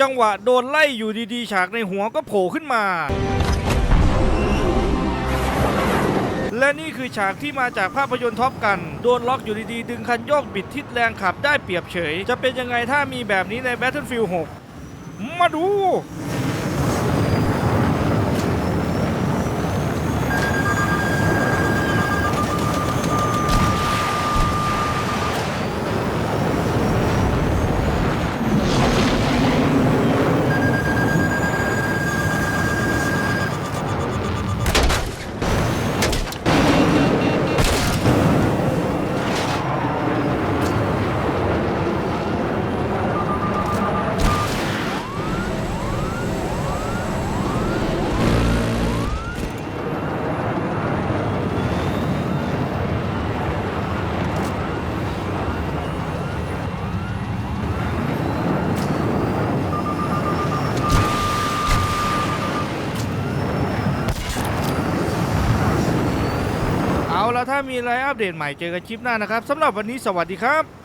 จังหวะโดนไล่อยู่ดีๆ ฉากในหัวก็โผล่ขึ้นมา และนี่คือฉากที่มาจากภาพยนตร์ท็อปกัน โดนล็อกอยู่ดีๆ ดึงคันโยกบิดทิศแรงขับได้เปรียบเฉย จะเป็นยังไงถ้ามีแบบนี้ใน Battlefield 6 มาดู เอาละถ้ามีอะไรอัปเดตใหม่เจอกันคลิปหน้านะครับสำหรับวันนี้สวัสดีครับ